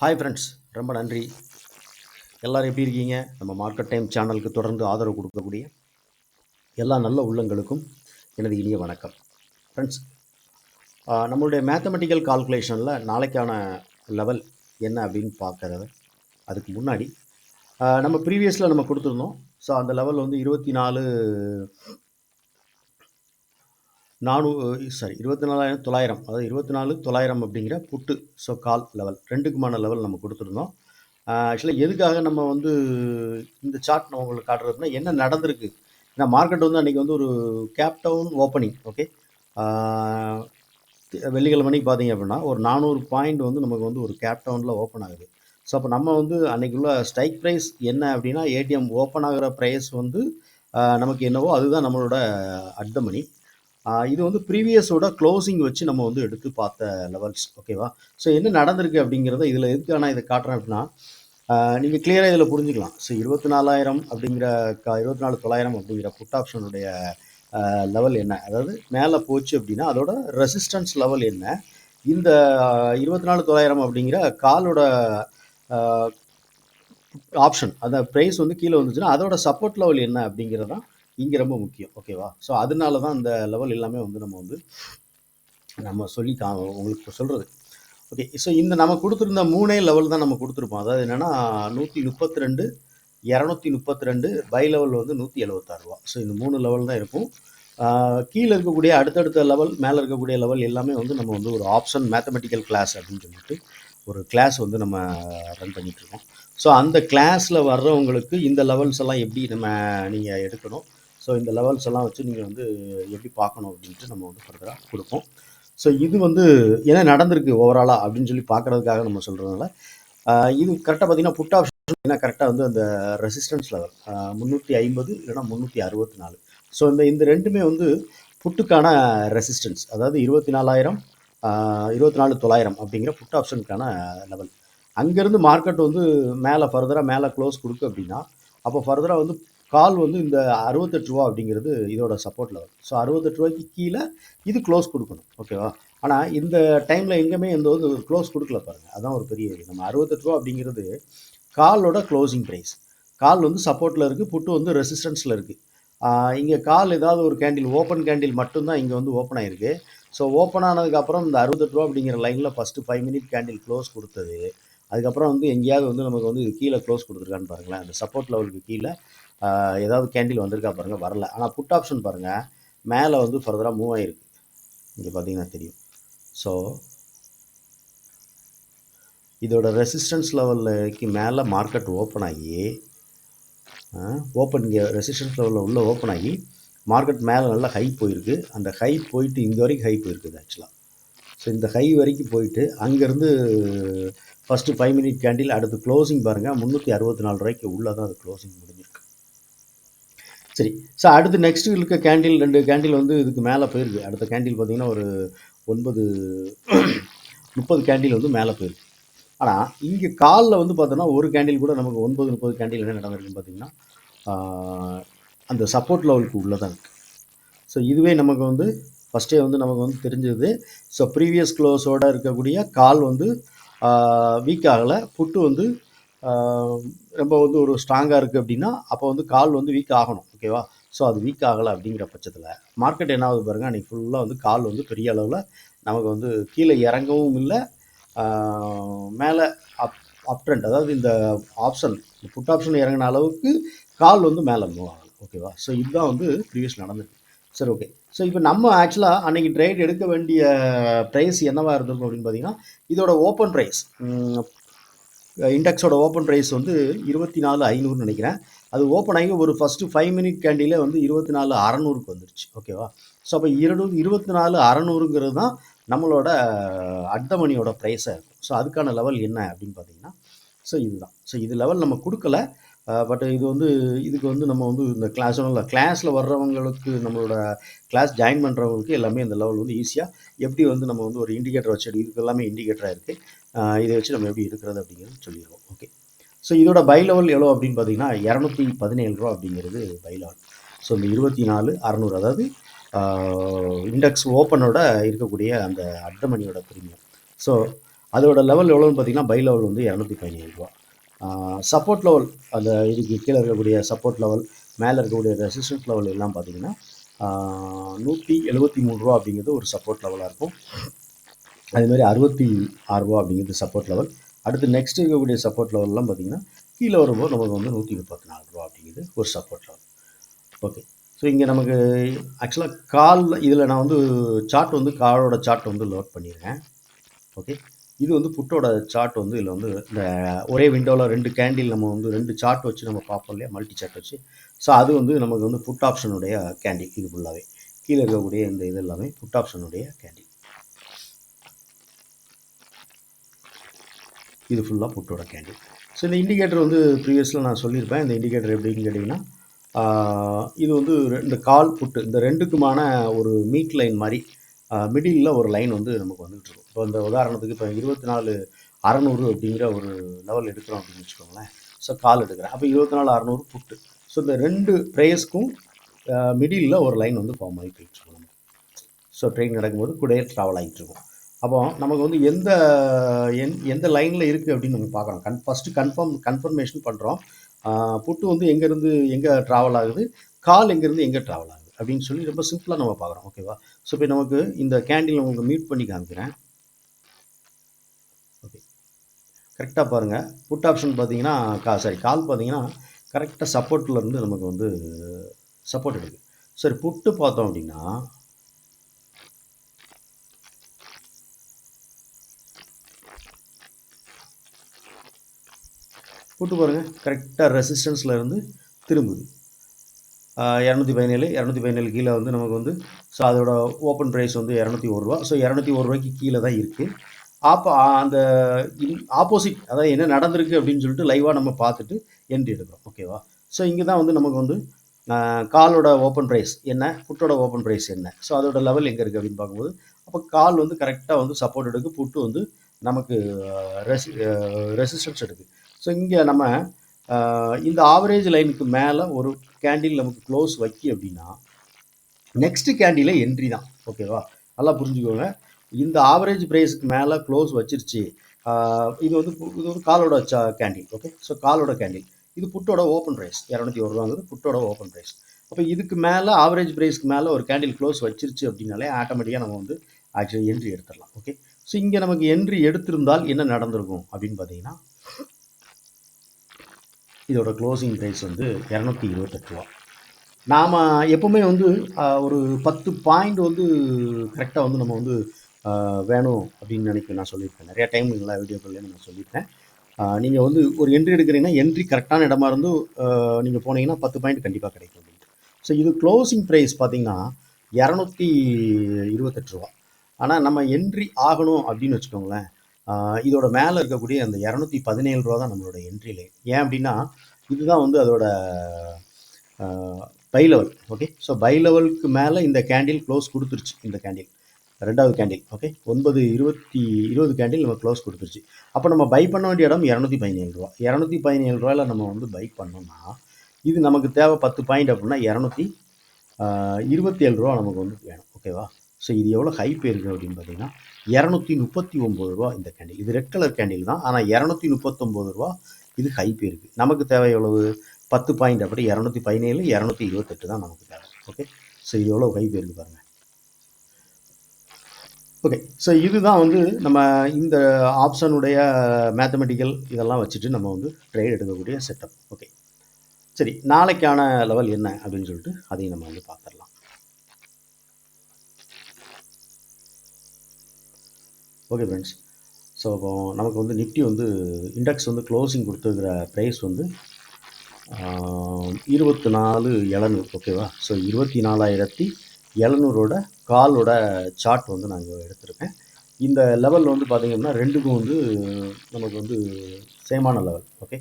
Hi friends ரொம்ப நன்றி. எல்லோரும் எப்படி இருக்கீங்க? நம்ம மார்க்கெட் டைம் சேனலுக்கு தொடர்ந்து ஆதரவு கொடுக்கக்கூடிய எல்லா நல்ல உள்ளங்களுக்கும் எனது இனிய வணக்கம். ஃப்ரெண்ட்ஸ் நம்மளுடைய மேத்தமெட்டிக்கல் கால்குலேஷனில் நாளைக்கான லெவல் என்ன அப்படின்னு பார்க்கறது அதுக்கு முன்னாடி நம்ம ப்ரீவியஸில் நம்ம கொடுத்துருந்தோம். ஸோ அந்த லெவல் வந்து இருபத்தி நாலு நானூ சாரி இருபத்தி நாலாயிரம் தொள்ளாயிரம் அதாவது இருபத்தி நாலு தொள்ளாயிரம் அப்படிங்கிற புட்டு ஸோ கால் லெவல் ரெண்டுக்குமான லெவல் நம்ம கொடுத்துருந்தோம். ஆக்சுவலாக எதுக்காக நம்ம வந்து இந்த சார்ட் நம்ம உங்களுக்கு காட்டுறதுனா என்ன நடந்திருக்கு? ஏன்னா மார்க்கெட் வந்து அன்றைக்கி வந்து ஒரு கேப் டவுன் ஓப்பனிங் ஓகே வெள்ளிக்கிழமை மணிக்கு பார்த்தீங்க அப்படின்னா ஒரு நானூறு பாயிண்ட் வந்து நமக்கு வந்து ஒரு கேப் டவுனில் ஓப்பன் ஆகுது. ஸோ அப்போ நம்ம வந்து அன்றைக்குள்ள ஸ்ட்ரைக் ப்ரைஸ் என்ன அப்படின்னா ஏடிஎம் ஓப்பன் ஆகிற ப்ரைஸ் வந்து நமக்கு என்னவோ அதுதான் நம்மளோட அட் த மணி இது வந்து ப்ரீவியஸோட க்ளோசிங் வச்சு நம்ம வந்து எடுத்து பார்த்த லெவல்ஸ் ஓகேவா ஸோ என்ன நடந்திருக்கு அப்படிங்கிறத இதில் எதுக்கு நான் இதை காட்டுறேன் அப்படின்னா நீங்கள் கிளியராக இதில் புரிஞ்சுக்கலாம். ஸோ இருபத்தி நாலாயிரம் அப்படிங்கிற க இருபத்தி நாலு தொள்ளாயிரம் அப்படிங்கிற புட் ஆப்ஷனுடைய லெவல் என்ன? அதாவது மேலே போச்சு அப்படின்னா அதோட ரெசிஸ்டன்ஸ் லெவல் என்ன? இந்த இருபத்தி நாலு தொள்ளாயிரம் அப்படிங்கிற காலோட ஆப்ஷன் அந்த ப்ரைஸ் வந்து கீழே வந்துச்சுன்னா அதோட சப்போர்ட் லெவல் என்ன அப்படிங்கிறது தான் இங்கே ரொம்ப முக்கியம் ஓகேவா ஸோ அதனால தான் அந்த லெவல் எல்லாமே வந்து நம்ம வந்து நம்ம சொல்லி கா உங்களுக்கு சொல்கிறது ஓகே ஸோ இந்த நம்ம கொடுத்துருந்த மூணே லெவல் தான் நம்ம கொடுத்துருப்போம். அதாவது என்னென்னா நூற்றி முப்பத்தி ரெண்டு இரநூத்தி முப்பத்தி ரெண்டு பை லெவல் வந்து நூற்றி எழுபத்தாறு ரூபா. ஸோ இந்த மூணு லெவல் தான் இருக்கும். கீழே இருக்கக்கூடிய அடுத்தடுத்த லெவல் மேலே இருக்கக்கூடிய லெவல் எல்லாமே வந்து நம்ம வந்து ஒரு ஆப்ஷன் மேத்தமெட்டிக்கல் கிளாஸ் அப்படின்னு சொல்லிட்டு ஒரு கிளாஸ் வந்து நம்ம ரன் பண்ணிகிட்ருக்கோம் ஸோ அந்த கிளாஸில் வர்றவங்களுக்கு இந்த லெவல்ஸ் எல்லாம் எப்படி நம்ம நீங்கள் எடுக்கணும்? ஸோ இந்த லெவல்ஸ் எல்லாம் வச்சு நீங்கள் வந்து எப்படி பார்க்கணும் அப்படின்ட்டு நம்ம வந்து ஃபர்தராக கொடுப்போம். ஸோ இது வந்து என்ன நடந்திருக்கு ஓவராலாக அப்படின்னு சொல்லி பார்க்குறதுக்காக நம்ம சொல்கிறதுனால இது கரெக்டாக பார்த்தீங்கன்னா புட் ஆப்ஷன் ஏன்னா கரெக்டாக வந்து அந்த ரெசிஸ்டன்ஸ் லெவல் முந்நூற்றி ஐம்பது இல்லைன்னா முந்நூற்றி அறுபத்தி நாலு. ஸோ இந்த இந்த ரெண்டுமே வந்து புட்டுக்கான ரெசிஸ்டன்ஸ் அதாவது இருபத்தி நாலாயிரம் இருபத்தி நாலு தொள்ளாயிரம் அப்படிங்கிற புட் ஆப்ஷனுக்கான லெவல் அங்கேருந்து மார்க்கெட் வந்து மேலே ஃபர்தராக மேலே க்ளோஸ் கொடுக்கு அப்படின்னா அப்போ ஃபர்தராக வந்து கால் வந்து இந்த அறுபத்தெட்டு ரூபா அப்படிங்கிறது இதோட சப்போர்ட் லெவல் ஸோ அறுபத்தெட்டு ரூபாய்க்கு கீழே இது க்ளோஸ் கொடுக்கணும் ஓகேவா ஆனால் இந்த டைமில் எங்கேயுமே எந்த வந்து க்ளோஸ் கொடுக்கல பாருங்கள் அதான் ஒரு பெரிய இது. நம்ம அறுபத்தெட்டு ரூபா அப்படிங்கிறது காலோட க்ளோசிங் ப்ரைஸ் கால் வந்து சப்போர்ட்டில் இருக்குது புட்டு வந்து ரெசிஸ்டன்ஸில் இருக்குது இங்கே கால் ஏதாவது ஒரு கேண்டில் ஓப்பன் கேண்டில் மட்டும்தான் இங்கே வந்து ஓப்பன் ஆகிருக்கு ஸோ ஓப்பன் ஆனதுக்கப்புறம் இந்த அறுபத்தெட்டு ரூபா அப்படிங்கிற லைனில் first five minute candle close கொடுத்தது. அதுக்கப்புறம் வந்து எங்கேயாவது வந்து நமக்கு வந்து இது கீழே க்ளோஸ் கொடுத்துருக்கான்னு பாருங்களேன். அந்த சப்போர்ட் லெவலுக்கு கீழே ஏதாவது கேண்டில் வந்திருக்கா பாருங்கள் வரல. ஆனால் புட் ஆப்ஷன் பாருங்கள் மேலே வந்து ஃபர்தராக மூவ் ஆகிருக்கு இங்கே பார்த்தீங்கன்னா தெரியும். ஸோ இதோட ரெசிஸ்டன்ஸ் லெவலுக்கு மேலே மார்க்கெட் ஓப்பன் ஆகி ஓப்பன் இங்கே ரெசிஸ்டன்ஸ் லெவலில் உள்ள ஓப்பன் ஆகி மார்க்கெட் மேலே நல்லா ஹை போயிருக்கு. அந்த ஹை போயிட்டு இங்கே வரைக்கும் ஹை போயிருக்குது ஆக்சுவலாக ஸோ இந்த ஹை வரைக்கும் போயிட்டு அங்கேருந்து ஃபஸ்ட்டு ஃபைவ் மினிட் கேண்டில் அடுத்து க்ளோசிங் பாருங்கள் முந்நூற்றி அறுபத்தி நாலு ரூபாய்க்கு உள்ளே தான் அது க்ளோசிங் முடிஞ்சு சரி. ஸோ அடுத்து நெக்ஸ்ட் இருக்க கேண்டில் ரெண்டு கேண்டில் வந்து இதுக்கு மேலே போயிருக்கு. அடுத்த கேண்டில் பார்த்தீங்கன்னா ஒரு ஒன்பது முப்பது கேண்டில் வந்து மேலே போயிருக்கு. ஆனால் இங்கே காலில் வந்து பார்த்தோன்னா ஒரு கேண்டில் கூட நமக்கு ஒன்பது முப்பது கேண்டில் என்ன நடந்திருக்குன்னு பார்த்தீங்கன்னா அந்த சப்போர்ட் லெவலுக்கு உள்ளே தான் இருக்குது ஸோ இதுவே நமக்கு வந்து ஃபஸ்ட்டே வந்து நமக்கு வந்து தெரிஞ்சது. ஸோ ப்ரீவியஸ் க்ளோஸோட இருக்கக்கூடிய கால் வந்து வீக் ஆகலை. புட்டு வந்து ரொம்ப வந்து ஒரு ஸ்ட்ராங்காக இருக்குது அப்படின்னா அப்போ வந்து கால் வந்து வீக் ஆகணும் ஓகேவா ஸோ அது வீக் ஆகலை அப்படிங்கிற பட்சத்தில் மார்க்கெட் என்ன ஆகுது பாருங்கள் அன்றைக்கி ஃபுல்லாக வந்து கால் வந்து பெரிய அளவில் நமக்கு வந்து கீழே இறங்கவும் இல்லை மேலே அப் அப் ட்ரெண்ட் அதாவது இந்த ஆப்ஷன் ஃபுட் ஆப்ஷன் இறங்கின அளவுக்கு கால் வந்து மேலே மூவ் ஆகலாம் ஓகேவா ஸோ இதுதான் வந்து ப்ரீவியஸ் நடந்திருக்கு சரி ஓகே ஸோ இப்போ நம்ம ஆக்சுவலாக அன்றைக்கி ட்ரேட் எடுக்க வேண்டிய ப்ரைஸ் என்னவா இருந்திருக்கும் அப்படின்னு பார்த்தீங்கன்னா இதோட ஓப்பன் ப்ரைஸ் இண்டெக்ஸோட ஓப்பன் ப்ரைஸ் வந்து இருபத்தி நாலு ஐநூறுன்னு நினைக்கிறேன். அது ஓப்பன் ஆகி ஒரு ஃபஸ்ட்டு ஃபைவ் மினிட் கேண்டிலே வந்து இருபத்தி நாலு அறநூறுக்கு வந்துருச்சு. ஓகேவா ஸோ அப்போ இருநூறு இருபத்தி நாலு அறநூறுங்கிறது தான் நம்மளோட அட்ட மணியோட ப்ரைஸாக இருக்கும். ஸோ அதுக்கான லெவல் என்ன அப்படின்னு பார்த்தீங்கன்னா ஸோ இதுதான். ஸோ இது லெவல் நம்ம கொடுக்கல. பட் இது வந்து இதுக்கு வந்து நம்ம வந்து இந்த கிளாஸ் இல்லை கிளாஸில் வர்றவங்களுக்கு நம்மளோட கிளாஸ் ஜாயின் பண்ணுறவங்களுக்கு எல்லாமே இந்த லெவல் வந்து ஈஸியாக எப்படி வந்து நம்ம வந்து ஒரு இண்டிகேட்டர் வச்சு இதுக்கு எல்லாமே இண்டிகேட்டராக இருக்குது இதை வச்சு நம்ம எப்படி இருக்கிறது அப்படிங்கிறது சொல்லிடுவோம். ஓகே ஸோ இதோட பை லெவல் எவ்வளோ அப்படின்னு பார்த்தீங்கன்னா இரநூத்தி பதினேழு ரூபா அப்படிங்கிறது பை லெவல் ஸோ இந்த இருபத்தி நாலு அறநூறு அதாவது இண்டெக்ஸ் ஓப்பனோட இருக்கக்கூடிய அந்த அட்டமணியோட பிரீமியம் ஸோ அதோட லெவல் எவ்வளோன்னு பார்த்தீங்கன்னா பை லெவல் வந்து இரநூத்தி பதினேழு ரூபா. சப்போர்ட் லெவல் அந்த இதுக்கு கீழே இருக்கக்கூடிய சப்போர்ட் லெவல் மேலே இருக்கக்கூடிய ரெசிஸ்டன்ஸ் லெவல் எல்லாம் பார்த்தீங்கன்னா நூற்றி எழுபத்தி மூணு ரூபா அப்படிங்கிறது ஒரு சப்போர்ட் லெவலாக இருக்கும். அதேமாதிரி அறுபத்தி ஆறு ரூபா அப்படிங்கிறது சப்போர்ட் லெவல் அடுத்து நெக்ஸ்ட் இருக்கக்கூடிய சப்போர்ட் லெவல்லாம் பார்த்தீங்கன்னா கீழே வரும்போது நமக்கு வந்து நூற்றி முப்பத்தி நாலு ரூபா அப்படிங்கிறது ஒரு சப்போர்ட் லெவல் ஓகே ஸோ இங்கே நமக்கு ஆக்சுவலாக கால் இதில் நான் வந்து சார்ட் வந்து காலோட சார்ட் வந்து லோட் பண்ணியிருக்கேன் ஓகே இது வந்து புட்டோட சார்ட் வந்து இதில் வந்து இந்த ஒரே விண்டோவில் ரெண்டு கேண்டில் நம்ம வந்து ரெண்டு சார்ட் வச்சு நம்ம பார்ப்போம் இல்லையா? மல்டி சார்ட் வச்சு. ஸோ அது வந்து நமக்கு வந்து புட் ஆப்ஷனுடைய கேண்டில் இது ஃபுல்லாகவே கீழே இருக்கக்கூடிய இந்த இது எல்லாமே புட் ஆப்ஷனுடைய கேண்டில் இது ஃபுல்லாக புட்டோட கேண்டில் ஸோ இந்த இண்டிகேட்டர் வந்து ப்ரீவியஸில் நான் சொல்லியிருப்பேன். இந்த இண்டிகேட்டர் எப்படின்னு கேட்டிங்கன்னா இது வந்து இந்த கால் புட்டு இந்த ரெண்டுக்குமான ஒரு மீட் லைன் மாதிரி மிடில் ஒரு லைன் வந்து நமக்கு வந்துகிட்டு இருக்கும். இப்போ இந்த உதாரணத்துக்கு இப்போ இருபத்தி நாலு அறநூறு அப்படிங்கிற ஒரு லெவல் எடுக்கிறோம் அப்படின்னு வச்சுக்கோங்களேன். ஸோ கால் எடுக்கிறேன். அப்போ இருபத்தி நாலு அறநூறு புட்டு ஸோ இந்த ரெண்டு ப்ரேயர்ஸ்க்கும் மிடில் ஒரு லைன் வந்து ஃபார்ம் ஆகி போயிட்டுருக்கும் நம்ம. ஸோ ட்ரெயின் நடக்கும்போது கூடயே ட்ராவல் ஆகிட்டுருக்கும் அப்போ நமக்கு வந்து எந்த எந் எந்த லைனில் இருக்குது அப்படின்னு நம்ம பார்க்குறோம் கன் ஃபஸ்ட்டு கன்ஃபார்ம் கன்ஃபர்மேஷன் பண்ணுறோம் புட்டு வந்து எங்கேருந்து எங்கே ட்ராவல் ஆகுது? கால் எங்கேருந்து எங்கே ட்ராவல் ஆகுது? அப்படின்னு சொல்லி ரொம்ப சிம்பிளாக நம்ம பார்க்குறோம் ஓகேவா ஸோ இப்போ நமக்கு இந்த கேண்டில் உங்களுக்கு மியூட் பண்ணி காமிக்கிறேன். ஓகே கரெக்டாக பாருங்கள் புட் ஆப்ஷன் பார்த்தீங்கன்னா கா சாரி கால் பார்த்தீங்கன்னா கரெக்டாக சப்போர்ட்லேருந்து நமக்கு வந்து சப்போர்ட் எடுக்குது சரி புட்டு பார்த்தோம் அப்படின்னா புட்டு பாருங்கள் கரெக்டாக ரெசிஸ்டன்ஸில் இருந்து திரும்புது. இரநூத்தி பதினேழு இரநூத்தி பதினேழு கீழே வந்து நமக்கு வந்து ஸோ அதோட ஓப்பன் ப்ரைஸ் வந்து இரநூத்தி ஒரு ரூபா. ஸோ இரநூத்தி ஒரு ரூபாய்க்கு கீழே தான் இருக்குது ஆப்போ அந்த ஆப்போசிட் அதாவது என்ன நடந்திருக்கு அப்படின்னு சொல்லிட்டு லைவாக நம்ம பார்த்துட்டு என்ட்ரி எடுக்கிறோம். ஓகேவா ஸோ இங்கே தான் வந்து நமக்கு வந்து காலோட ஓப்பன் ப்ரைஸ் என்ன புட்டோட ஓப்பன் ப்ரைஸ் என்ன? ஸோ அதோட லெவல் எங்கே இருக்குது அப்படின்னு பார்க்கும்போது அப்போ கால் வந்து கரெக்டாக வந்து சப்போர்ட் எடுக்கு புட்டு வந்து நமக்கு ரெசி ரெசிஸ்டன்ஸ் எடுக்குது. ஸோ இங்கே நம்ம இந்த ஆவரேஜ் லைனுக்கு மேலே ஒரு கேண்டில் நமக்கு க்ளோஸ் வைக்கி அப்படின்னா நெக்ஸ்ட்டு கேண்டில் என்ட்ரி தான். ஓகேவா நல்லா புரிஞ்சுக்கோங்க. இந்த ஆவரேஜ் ப்ரைஸுக்கு மேலே க்ளோஸ் வச்சிருச்சு. இது வந்து இது வந்து காலோட சா கேண்டில் ஓகே ஸோ காலோட கேண்டில் இது புட்டோட ஓப்பன் ப்ரைஸ் இரநூத்தி ஒரு ரூபாங்கிறது புட்டோட ஓப்பன் ப்ரைஸ் அப்போ இதுக்கு மேலே ஆவரேஜ் ப்ரைஸ்க்கு மேலே ஒரு கேண்டில் க்ளோஸ் வச்சிருச்சு அப்படின்னாலே ஆட்டோமேட்டிக்காக நம்ம வந்து ஆக்சுவலி என்ட்ரி எடுத்துடலாம். ஓகே ஸோ இங்கே நமக்கு என்ட்ரி எடுத்திருந்தால் என்ன நடந்திருக்கும் அப்படின்னு பார்த்தீங்கன்னா இதோட க்ளோசிங் ப்ரைஸ் வந்து இரநூத்தி இருபத்தெட்டு ரூபா. நாம் எப்போவுமே வந்து ஒரு பத்து பாயிண்ட் வந்து கரெக்டாக வந்து நம்ம வந்து வேணும் அப்படின்னு நினைக்க நான் சொல்லியிருக்கேன். நிறையா டைம் எல்லா வீடியோக்கள்லேயும் நான் சொல்லியிருக்கேன். நீங்கள் வந்து ஒரு என்ட்ரி எடுக்கிறீங்கன்னா என்ட்ரி கரெக்டான இடமா இருந்து நீங்கள் போனீங்கன்னா பத்து பாயிண்ட் கண்டிப்பாக கிடைக்கும் அப்படின்ட்டு. ஸோ இது க்ளோசிங் ப்ரைஸ் பார்த்தீங்கன்னா இரநூத்தி இருபத்தெட்டு ரூபா. ஆனால் நம்ம என்ட்ரி ஆகணும் அப்படின்னு வச்சுக்கோங்களேன் இதோட மேலே இருக்கக்கூடிய அந்த இரநூத்தி பதினேழு ரூபா தான் நம்மளோட என்ட்ரி லைன் ஏன் அப்படின்னா இதுதான் வந்து அதோட buy level okay so buy லெவலுக்கு மேலே இந்த கேண்டில் க்ளோஸ் கொடுத்துருச்சு இந்த கேண்டில் ரெண்டாவது கேண்டில் ஓகே ஒன்பது இருபத்தி இருபது கேண்டில் நம்ம க்ளோஸ் கொடுத்துருச்சு. அப்போ நம்ம பை பண்ண வேண்டிய இடம் இரநூத்தி பதினேழு ரூபா. இரநூத்தி பதினேழு ரூபாயில் நம்ம வந்து பை பண்ணோம்னா இது நமக்கு தேவை பத்து பாயிண்ட் அப்படின்னா இரநூத்தி இருபத்தி ஏழு ரூபா நமக்கு வந்து வேணும் ஓகேவா ஸோ இது எவ்வளோ ஹை போயிருக்கு அப்படின்னு பார்த்தீங்கன்னா இரநூத்தி முப்பத்தி ஒம்பது ரூபா இந்த கேண்டில் இது ரெட் கலர் கேண்டில் தான். ஆனால் இரநூத்தி முப்பத்தொம்பது ரூபா இது ஹை போயிருக்கு நமக்கு தேவை எவ்வளவு? பத்து பாயிண்ட் அப்படி இரநூத்தி பதினேழு இரநூத்தி இருபத்தெட்டு தான் நமக்கு தேவை. ஓகே ஸோ இது எவ்வளோ ஹை போயிருக்கு பாருங்கள் ஓகே ஸோ இதுதான் வந்து நம்ம இந்த ஆப்ஷனுடைய மேத்தமெட்டிக்கல் இதெல்லாம் வச்சுட்டு நம்ம வந்து ட்ரேட் எடுக்கக்கூடிய செட்டப் ஓகே சரி நாளைக்கான லெவல் என்ன அப்படின்னு சொல்லிட்டு அதையும் நம்ம வந்து பார்த்துடலாம். ஓகே ஃப்ரெண்ட்ஸ் ஸோ இப்போ நமக்கு வந்து நிஃப்டி வந்து இண்டெக்ஸ் வந்து க்ளோசிங் கொடுத்துருக்கிற ப்ரைஸ் வந்து இருபத்தி நாலு எழுநூறு. ஓகேவா ஸோ இருபத்தி நாலாயிரத்தி எழுநூறோட காலோட சார்ட் வந்து நாங்கள் எடுத்திருக்கேன். இந்த லெவலில் வந்து பார்த்திங்கன்னா ரெண்டுக்கும் வந்து நமக்கு வந்து சேமான லெவல் ஓகே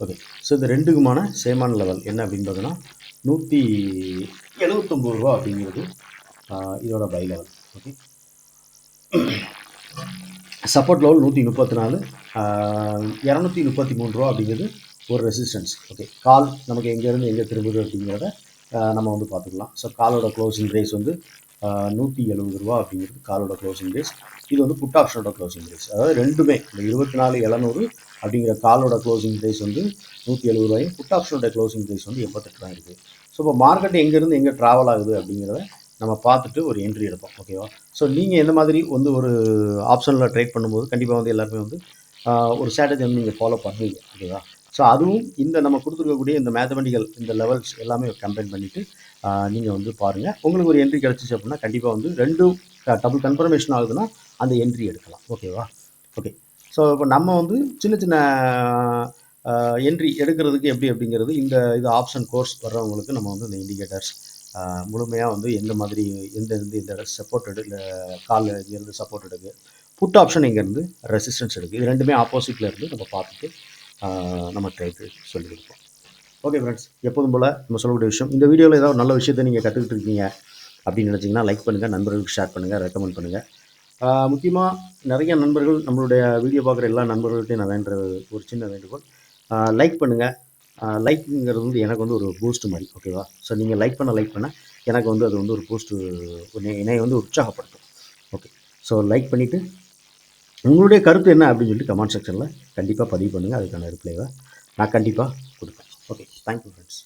ஓகே ஸோ இந்த ரெண்டுக்குமான சேமான லெவல் என்ன அப்படின்னு பார்த்தோன்னா நூற்றி எழுபத்தொம்பது ரூபா அப்படிங்கிறது இதோட buy level okay support level நூற்றி முப்பத்தி நாலு இரநூத்தி முப்பத்தி மூணு ரூபா அப்படிங்கிறது ஒரு ரெசிஸ்டன்ஸ் ஓகே கால் நமக்கு எங்கேருந்து எங்கே திரும்புது அப்படிங்கிறத நம்ம வந்து பார்த்துக்கலாம். ஸோ காலோட க்ளோசிங் ப்ரைஸ் வந்து நூற்றி எழுபது ரூபா அப்படிங்கிறது காலோட க்ளோசிங் ப்ரைஸ் இது வந்து புட் ஆப்ஷனோட க்ளோசிங் ப்ரைஸ் அதாவது ரெண்டுமே இந்த இருபத்தி நாலு எழுநூறு அப்படிங்கிற காலோட க்ளோசிங் ப்ரைஸ் வந்து நூற்றி எழுபது ரூபாயும் புட் ஆப்ஷனோட க்ளோசிங் ப்ரைஸ் வந்து எண்பத்தெட்டு ரூபாய் இருக்குது ஸோ இப்போ மார்க்கெட் எங்கேருந்து எங்கே ட்ராவல் ஆகுது அப்படிங்கிறத நம்ம பார்த்துட்டு ஒரு என்ட்ரி எடுப்போம் ஓகேவா ஸோ நீங்கள் எந்த மாதிரி வந்து ஒரு ஆப்ஷனில் ட்ரேட் பண்ணும்போது கண்டிப்பாக வந்து எல்லாருமே வந்து ஒரு ஸ்ட்ராட்டஜி வந்து நீங்கள் ஃபாலோ பண்ணுவீங்க ஓகேவா ஸோ அதுவும் இந்த நம்ம கொடுத்துருக்கக்கூடிய இந்த மேத்தமெட்டிக்கல் இந்த லெவல்ஸ் எல்லாமே கம்பைன் பண்ணிவிட்டு நீங்கள் வந்து பாருங்கள் உங்களுக்கு ஒரு என்ட்ரி கிடச்சிச்சு அப்படின்னா கண்டிப்பாக வந்து ரெண்டும் டபுள் கன்ஃபர்மேஷன் ஆகுதுன்னா அந்த என்ட்ரி எடுக்கலாம். ஓகேவா ஓகே ஸோ இப்போ நம்ம வந்து சின்ன சின்ன என்ட்ரி எடுக்கிறதுக்கு எப்படி அப்படிங்கிறது இந்த இது ஆப்ஷன் கோர்ஸ் வர்றவங்களுக்கு நம்ம வந்து இந்த இண்டிகேட்டர்ஸ் முழுமையாக வந்து எந்த மாதிரி எந்த இருந்து இந்த சப்போர்ட் எடு இல்லை காலில் இங்கேருந்து சப்போர்ட் எடுக்கு. புட் ஆப்ஷன் இங்கேருந்து ரெசிஸ்டன்ஸ் எடுக்கு. இது ரெண்டுமே ஆப்போசிட்டில் இருந்து நம்ம பார்த்துட்டு நம்ம ட்ரேட் சொல்லி கொடுப்போம் ஓகே ஃப்ரெண்ட்ஸ் எப்போதும் போல் நம்ம சொல்லக்கூடிய விஷயம் இந்த வீடியோவில் ஏதாவது ஒரு நல்ல விஷயத்தை நீங்கள் கற்றுக்கிட்டு இருக்கீங்க அப்படின்னு நினச்சிங்கன்னா லைக் பண்ணுங்கள் நண்பர்களுக்கு ஷேர் பண்ணுங்கள் ரெக்கமெண்ட் பண்ணுங்கள் முக்கியமாக நிறைய நண்பர்கள் நம்மளுடைய வீடியோ பார்க்குற எல்லா நண்பர்கள்ட்டையும் நான் வேண்டுற ஒரு சின்ன வேண்டுகோள். லைக் பண்ணுங்கள் லைக்குங்கிறது வந்து எனக்கு வந்து ஒரு பூஸ்ட் மாதிரி ஓகேவா ஸோ நீங்கள் லைக் பண்ண லைக் பண்ண எனக்கு வந்து அது வந்து ஒரு பூஸ்ட்டு என்னை வந்து உற்சாகப்படுத்தும். ஓகே ஸோ லைக் பண்ணிவிட்டு உங்களுடைய கருத்து என்ன அப்படின்னு சொல்லிட்டு கமெண்ட் செக்ஷனில் கண்டிப்பாக பதிவு பண்ணுங்கள் அதுக்கான ரிப்ளைவை நான் கண்டிப்பாக கொடுப்பேன். Okay thank you friends